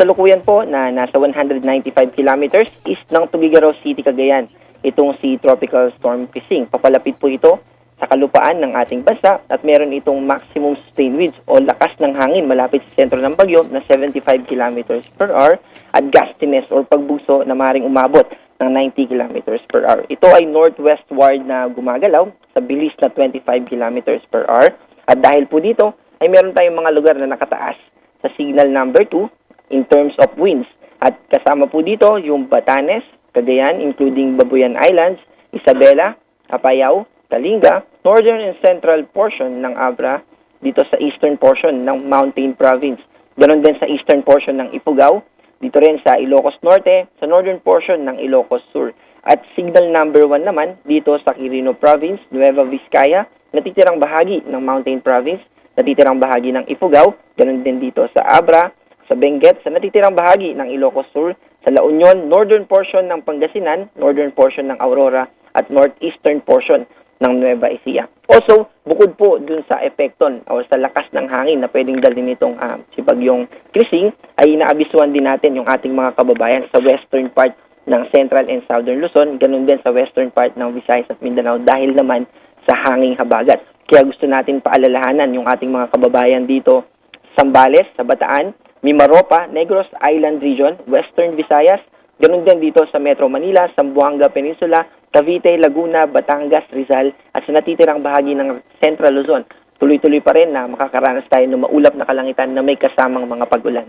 kasalukuyan po na nasa 195 kilometers east ng Tugigaraw City, Cagayan. Itong si Tropical Storm Pising. Papalapit po ito sa kalupaan ng ating bansa at meron itong maximum sustained winds o lakas ng hangin malapit sa sentro ng bagyo na 75 kilometers per hour at gustiness or pagbugso na maring umabot ng 90 kilometers per hour. Ito ay northwestward na gumagalaw sa bilis na 25 kilometers per hour at dahil po dito ay meron tayong mga lugar na nakataas sa signal number 2 in terms of winds. At kasama po dito yung Batanes, Cagayan, including Babuyan Islands, Isabela, Apayao, Kalinga, northern and central portion ng Abra, dito sa eastern portion ng Mountain Province. Ganon din sa eastern portion ng Ifugao, dito rin sa Ilocos Norte, sa northern portion ng Ilocos Sur. At signal number 1 naman dito sa Quirino Province, Nueva Vizcaya, natitirang bahagi ng Mountain Province, natitirang bahagi ng Ifugao, ganon din dito sa Abra, sa Benguet, sa natitirang bahagi ng Ilocos Sur, sa La Union, northern portion ng Pangasinan, northern portion ng Aurora, at northeastern portion ng Nueva Ecija. Also, bukod po dun sa epekton o sa lakas ng hangin na pwedeng dalhin nitong ah, si Bagyong Krising, ay inaabisuhan din natin yung ating mga kababayan sa western part ng Central and Southern Luzon, ganun din sa western part ng Visayas at Mindanao dahil naman sa hanging habagat. Kaya gusto natin paalalahanan yung ating mga kababayan dito sa Sambales, sa Bataan, Mimaropa, Negros Island Region, Western Visayas, ganun din dito sa Metro Manila, Zamboanga Peninsula, Cavite, Laguna, Batangas, Rizal, at sa natitirang bahagi ng Central Luzon. Tuloy-tuloy pa rin na makakaranas tayo ng maulap na kalangitan na may kasamang mga pag-ulan.